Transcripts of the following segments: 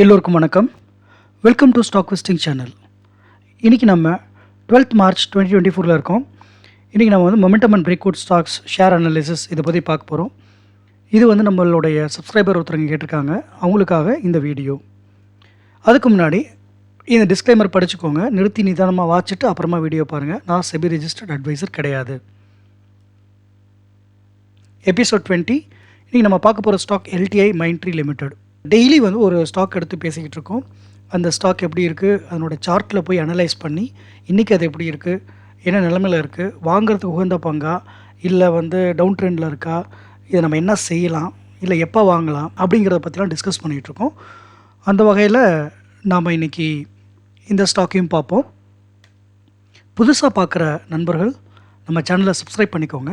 எல்லோருக்கும் வணக்கம். Welcome to stock visiting channel இன்றைக்கி நம்ம 12th மார்ச் டுவெண்ட்டி டுவெண்ட்டி ஃபோரில் இருக்கோம். இன்றைக்கி நம்ம வந்து momentum and breakout stocks share analysis இதை பற்றி பார்க்க போகிறோம் இது வந்து நம்மளுடைய சப்ஸ்கிரைபர் ஒருத்தருங்க கேட்டிருக்காங்க. அவங்களுக்காக இந்த வீடியோ அதுக்கு முன்னாடி இந்த டிஸ்க்ளைமர் படிச்சுக்கோங்க. நிறுத்தி நிதானமாக வாச்சிட்டு அப்புறமா வீடியோ பாருங்கள் நான் செபி ரிஜிஸ்டர்ட் அட்வைசர் கிடையாது. எபிசோட் டுவெண்ட்டி இன்றைக்கி நம்ம பார்க்க போகிற stock LTI Mindtree limited daily வந்து ஒரு ஸ்டாக் எடுத்து பேசிக்கிட்டு இருக்கோம். அந்த ஸ்டாக் எப்படி இருக்குது அதனோட சார்ட்டில் போய் அனலைஸ் பண்ணி இன்றைக்கி அது எப்படி இருக்குது என்ன நிலமையில் இருக்குது வாங்குறதுக்கு உகந்த பங்கா? இல்லை வந்து டவுன் ட்ரெண்டில் இருக்கா? இதை நம்ம என்ன செய்யலாம்? இல்லை எப்போ வாங்கலாம்? அப்படிங்கிறத பற்றிலாம் டிஸ்கஸ் பண்ணிகிட்டு இருக்கோம். அந்த வகையில் நாம் இன்றைக்கி இந்த ஸ்டாக்கையும் பார்ப்போம். புதுசாக பார்க்குற நண்பர்கள் நம்ம சேனலை சப்ஸ்கிரைப் பண்ணிக்கோங்க.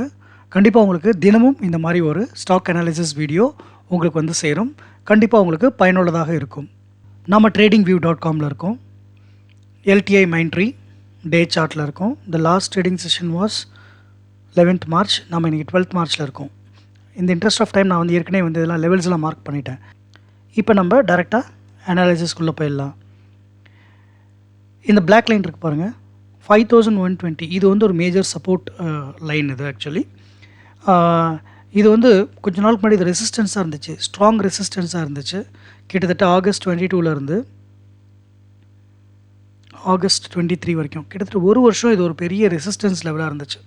கண்டிப்பாக உங்களுக்கு தினமும் இந்த மாதிரி ஒரு ஸ்டாக் அனாலிசிஸ் வீடியோ உங்களுக்கு வந்து சேரும். கண்டிப்பாக உங்களுக்கு பயனுள்ளதாக இருக்கும். நம்ம ட்ரேடிங் வியூ டாட் காமில் இருக்கோம் எல்டிஐ மைண்ட்ரி டே சார்ட்டில் இருக்கோம். The last trading session was eleventh March நம்ம இன்றைக்கி டுவெல்த் மார்ச்சில் இருக்கோம். இந்த இன்ட்ரெஸ்ட் ஆஃப் டைம் நான் வந்து ஏற்கனவே வந்து இதெல்லாம் லெவல்ஸ்லாம் மார்க் பண்ணிட்டேன். இப்போ நம்ம டேரெக்டாக அனாலிசிஸ்க்குள்ளே போயிடலாம். இந்த பிளாக் லைன் இருக்குது பாருங்கள் ஃபைவ் தௌசண்ட் ஒன் டுவெண்ட்டி இது வந்து ஒரு மேஜர் சப்போர்ட் லைன் இது ஆக்சுவலி இது வந்து கொஞ்ச நாளுக்கு முன்னாடி இது ரெசிஸ்டன்ஸாக இருந்துச்சு. ஸ்ட்ராங் ரெசிஸ்டன்ஸாக இருந்துச்சு. கிட்டத்தட்ட ஆகஸ்ட் டுவெண்ட்டி டூலேருந்து ஆகஸ்ட் டுவெண்ட்டி த்ரீ வரைக்கும். கிட்டத்தட்ட ஒரு வருஷம் இது ஒரு பெரிய ரெசிஸ்டன்ஸ் லெவலாக இருந்துச்சு.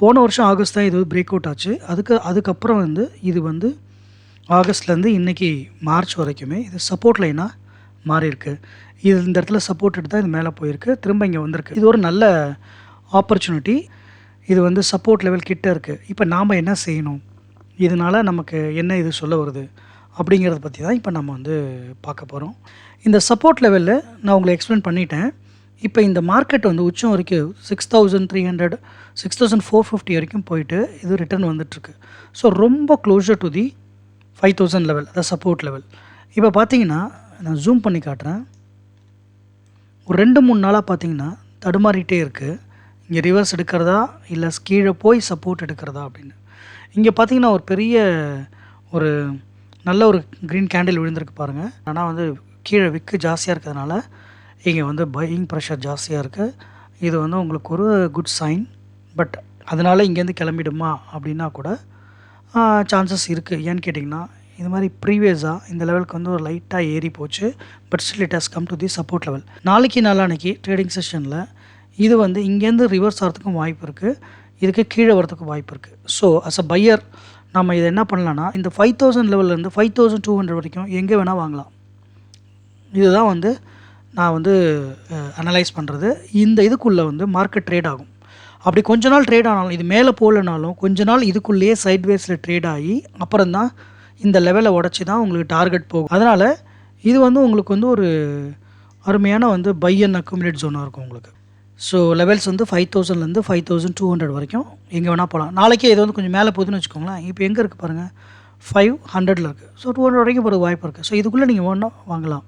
போன வருஷம் ஆகஸ்ட் தான் இது பிரேக் அவுட் ஆச்சு. அதுக்கு அதுக்கப்புறம் வந்து இது வந்து ஆகஸ்ட்லேருந்து இன்றைக்கி மார்ச் வரைக்குமே இது சப்போர்ட் லைனாக மாறியிருக்கு. இது இந்த இடத்துல சப்போர்ட் எடுத்து தான் இது மேலே போயிருக்கு. திரும்ப இங்கே வந்திருக்கு. இது ஒரு நல்ல ஆப்பர்ச்சுனிட்டி இது வந்து சப்போர்ட் லெவல் கிட்ட இருக்குது இப்போ நாம் என்ன செய்யணும்? இதனால் நமக்கு என்ன இது சொல்ல வருது அப்படிங்கிறத பற்றி தான் இப்போ நம்ம வந்து பார்க்க போகிறோம் இந்த சப்போர்ட் லெவலில் நான் உங்களுக்கு எக்ஸ்பிளைன் பண்ணிட்டேன். இப்போ இந்த மார்க்கெட் வந்து உச்சம் வரைக்கும் six thousand three hundred six thousand four fifty வரைக்கும் போயிட்டு இது ரிட்டர்ன் வந்துட்டுருக்கு. ஸோ ரொம்ப closer to the five thousand level அதாவது சப்போர்ட் லெவல் இப்போ பார்த்தீங்கன்னா நான் ஜூம் பண்ணி காட்டுறேன். ஒரு ரெண்டு மூணு நாளாக பார்த்தீங்கன்னா தடுமாறிட்டே இருக்குது இங்கே ரிவர்ஸ் எடுக்கிறதா? இல்லை கீழே போய் சப்போர்ட் எடுக்கிறதா அப்படின்னு. இங்கே பார்த்தீங்கன்னா ஒரு பெரிய ஒரு நல்ல ஒரு க்ரீன் கேண்டில் விழுந்திருக்கு பாருங்கள் ஆனால் வந்து கீழே விக்கு ஜாஸ்தியாக இருக்கிறதுனால இங்கே வந்து பையிங் ப்ரெஷர் ஜாஸ்தியாக இருக்குது இது வந்து உங்களுக்கு ஒரு குட் சைன் பட் அதனால் இங்கேருந்து கிளம்பிடுமா அப்படின்னா கூட சான்சஸ் இருக்குது ஏன்னு கேட்டிங்கன்னா இது மாதிரி ப்ரீவியஸாக இந்த லெவலுக்கு வந்து ஒரு லைட்டாக ஏறி போச்சு. But still it has come to the support level நாளைக்கு நாளான்னைக்கு ட்ரேடிங் செஷனில் இது வந்து இங்கேருந்து ரிவர்ஸ் ஆகிறதுக்கும் வாய்ப்பு இருக்குது இதுக்கு கீழே வரதுக்கும் வாய்ப்பு இருக்குது ஸோ அஸ் அ பையர் நம்ம இதை என்ன பண்ணலான்னா இந்த ஃபைவ் தௌசண்ட் லெவல்லேருந்து ஃபைவ் தௌசண்ட் டூ ஹண்ட்ரட் வரைக்கும் எங்கே வேணால் வாங்கலாம். இதுதான் வந்து நான் வந்து அனலைஸ் பண்ணுறது இந்த இதுக்குள்ளே வந்து மார்க்கெட் ட்ரேட் ஆகும். அப்படி கொஞ்ச நாள் ட்ரேட் ஆனாலும் இது மேலே போகலனாலும் கொஞ்ச நாள் இதுக்குள்ளேயே சைட்வேஸில் ட்ரேட் ஆகி அப்புறம் தான் இந்த லெவலை உடச்சி தான் உங்களுக்கு டார்கெட் போகும். அதனால் இது வந்து உங்களுக்கு வந்து ஒரு அருமையான வந்து பை அண்ட் அக்குமுலேட் ஜோனாக இருக்கும் உங்களுக்கு. ஸோ லெவல்ஸ் வந்து ஃபைவ் தௌசண்ட்லேருந்து ஃபைவ் தௌசண்ட் டூ ஹண்ட்ரட் வரைக்கும் எங்கே வேணால் போகலாம் நாளைக்கே இது வந்து கொஞ்சம் மேலே போகுதுன்னு வச்சுக்கோங்களேன். இப்போ எங்கே இருக்குது பாருங்கள் ஃபைவ் ஹண்ட்ரடில் இருக்குது ஸோ டூ ஹண்ட்ரட் வரைக்கும் போகிற வாய்ப்பு இருக்குது ஸோ இதுக்குள்ளே நீங்கள் ஒன்றா வாங்கலாம்.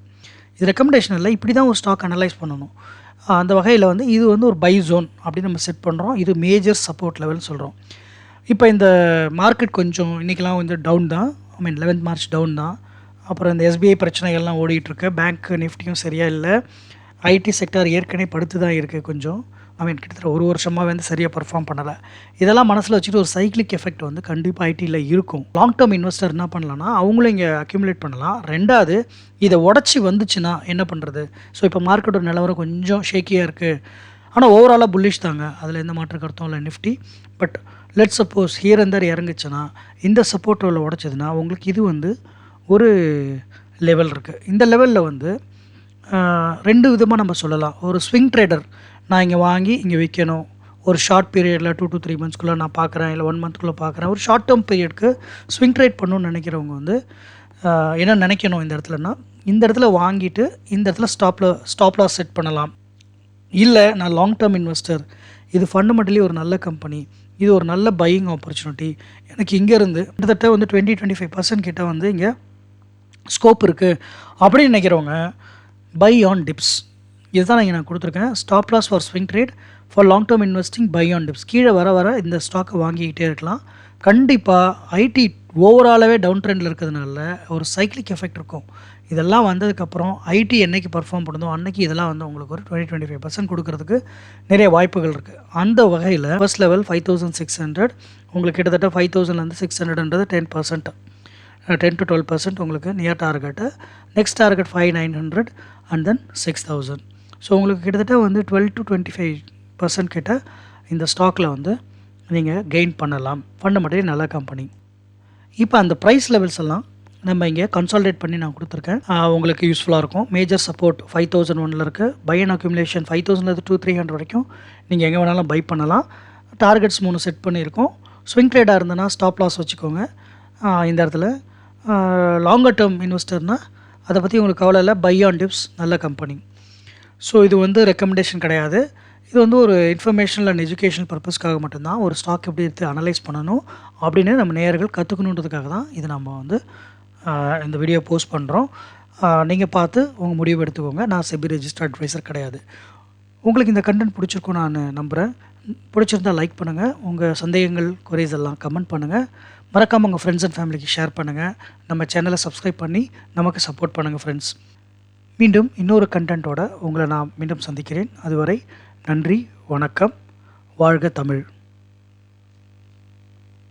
இது ரெக்கமெண்டேஷன் இல்லை. இப்படி தான் ஒரு ஸ்டாக் அனலைஸ் பண்ணணும். அந்த வகையில் வந்து இது வந்து ஒரு பை ஜோன் அப்படின்னு நம்ம செட் பண்ணுறோம் இது மேஜர் சப்போர்ட் லெவல்னு சொல்கிறோம் இப்போ இந்த மார்க்கெட் கொஞ்சம் இன்றைக்கெலாம் வந்து டவுன் தான். I mean eleventh March down தான். அப்புறம் இந்த எஸ்பிஐ பிரச்சனைகள்லாம் ஓடிட்டுருக்கு பேங்க் நிஃப்டியும் சரியாக இல்லை. ஐடி செக்டார் ஏற்கனவே படுத்து தான் இருக்குது கொஞ்சம். ஐ மீன் கிட்டத்தட்ட ஒரு வருஷமாக வந்து சரியாக பர்ஃபார்ம் பண்ணலை. இதெல்லாம் மனசில் வச்சுட்டு ஒரு சைக்கிளிக் எஃபெக்ட் வந்து கண்டிப்பாக ஐடியில் இருக்கும். லாங் டேர்ம் இன்வெஸ்டர் என்ன பண்ணலாம்னா அவங்களும் இங்கே அக்யூமுலேட் பண்ணலாம். ரெண்டாவது இதை உடச்சி வந்துச்சுன்னா என்ன பண்ணுறது ஸோ இப்போ மார்க்கெட்டோட நிலவரம் கொஞ்சம் ஷேக்கியாக இருக்குது ஆனால் ஓவராலாக புல்லிஷ் தாங்க. அதில் எந்த மாற்று கருத்தும் இல்லை Nifty but let suppose here அந்தர் இறங்குச்சுன்னா இந்த சப்போர்ட் லெவலில் உடச்சதுன்னா உங்களுக்கு இது வந்து ஒரு லெவல் இருக்குது இந்த லெவலில் வந்து ரெண்டு விதமாக நம்ம சொல்லலாம். ஒரு ஸ்விங் ட்ரேடர் நான் இங்கே வாங்கி இங்கே விற்கணும் ஒரு ஷார்ட் பீரியடில் டூ டு த்ரீ மந்த்ஸ்க்குள்ளே நான் பார்க்குறேன் இல்லை ஒன் மந்த்க்குள்ளே பார்க்குறேன் ஒரு ஷார்ட் டேர்ம் பீரியட்க்கு ஸ்விங் ட்ரேட் பண்ணணும்னு நினைக்கிறவங்க வந்து என்ன நினைக்கணும் இந்த இடத்துலனா இந்த இடத்துல வாங்கிட்டு இந்த இடத்துல ஸ்டாப்பில் ஸ்டாப்லாஸ் செட் பண்ணலாம். இல்லை நான் லாங் டேர்ம் இன்வெஸ்டர் இது ஃபண்டமெண்டலி ஒரு நல்ல கம்பெனி இது ஒரு நல்ல பையிங் ஆப்பர்ச்சுனிட்டி எனக்கு இங்கேருந்து கிட்டத்தட்ட வந்து டுவெண்ட்டி டுவெண்ட்டி ஃபைவ் பர்சன்ட் கிட்ட வந்து இங்கே ஸ்கோப் இருக்குது அப்படின்னு நினைக்கிறவங்க பை ஆன் டிப்ஸ் இதுதான் நான் நான் கொடுத்துருக்கேன். Stop loss for swing trade for long term investing buy on dips கீழே வர வர இந்த ஸ்டாக்கை வாங்கிக்கிட்டே இருக்கலாம். கண்டிப்பாக ஐடி ஓவராலாகவே டவுன் ட்ரெண்டில் இருக்கிறதுனால ஒரு சைக்கிளிக் எஃபெக்ட் இருக்கும். இதெல்லாம் வந்ததுக்கப்புறம் ஐடி என்றைக்கு பர்ஃபார்ம் பண்ணுதோ அன்றைக்கி இதெல்லாம் வந்து உங்களுக்கு ஒரு டுவெண்ட்டி டுவெண்ட்டி ஃபைவ் பர்சன்ட் கொடுக்கறதுக்கு நிறைய வாய்ப்புகள் இருக்குது அந்த வகையில் first level five thousand six hundred உங்களுக்கு கிட்டத்தட்ட ஃபைவ் தௌசண்ட்லேருந்து six ஹண்ட்ரட்ன்றது ten percent ten to twelve percent உங்களுக்கு near target next target five nine hundred and then six thousand so உங்களுக்கு கிட்டத்தட்ட வந்து twelve to twenty five percent கிட்ட இந்த ஸ்டாக்கில் வந்து நீங்கள் கெயின் பண்ணலாம். ஃபண்டமெண்டலி நல்ல கம்பெனி இப்போ அந்த ப்ரைஸ் லெவல்ஸ் எல்லாம் நம்ம இங்கே கன்சால்டேட் பண்ணி நான் கொடுத்துருக்கேன். உங்களுக்கு யூஸ்ஃபுல்லாக இருக்கும். மேஜர் சப்போர்ட் ஃபைவ் தௌசண்ட் ஒனில் இருக்குது பை அண்ட் அக்யூமுலேஷன் ஃபைவ் தௌசண்ட்லேருந்து டூ த்ரீ ஹண்ட்ரட் வரைக்கும் நீங்கள் எங்கே வேணாலும் பை பண்ணலாம். டார்கெட்ஸ் மூணு செட் பண்ணியிருக்கோம். ஸ்விங் ட்ரேடாக இருந்ததுன்னா ஸ்டாப் லாஸ் வச்சுக்கோங்க. இந்த இடத்துல லாங்கர் டேர்ம் இன்வெஸ்டர்னால் அதை பற்றி உங்களுக்கு கவலை இல்லை. பை ஆன் டிப்ஸ் நல்ல கம்பெனி ஸோ இது வந்து ரெக்கமெண்டேஷன் கிடையாது. இது வந்து ஒரு இன்ஃபர்மேஷனல் அண்ட் எஜுகேஷனல் பர்பஸ்க்காக மட்டும்தான். ஒரு ஸ்டாக் எப்படி எடுத்து அனலைஸ் பண்ணணும் அப்படின்னு நம்ம நேயர்கள் கற்றுக்கணுன்றதுக்காக தான் இது நம்ம வந்து இந்த வீடியோ போஸ்ட் பண்ணுறோம் நீங்கள் பார்த்து உங்கள் முடிவு எடுத்துக்கோங்க. நான் செபி ரெஜிஸ்டர் அட்வைசர் கிடையாது. உங்களுக்கு இந்த கண்டென்ட் பிடிச்சிருக்கும் நான் நம்புகிறேன் பிடிச்சிருந்தா லைக் பண்ணுங்கள் உங்கள் சந்தேகங்கள் குறைஸ் எல்லாம் கமெண்ட் பண்ணுங்கள் மறக்காமல் உங்கள் ஃப்ரெண்ட்ஸ் அண்ட் ஃபேமிலிக்கு ஷேர் பண்ணுங்கள் நம்ம சேனலை சப்ஸ்கிரைப் பண்ணி நமக்கு சப்போர்ட் பண்ணுங்கள் ஃப்ரெண்ட்ஸ் மீண்டும் இன்னொரு கண்டென்ட்டோட உங்களை நான் மீண்டும் சந்திக்கிறேன். அதுவரை நன்றி வணக்கம். வாழ்க தமிழ்.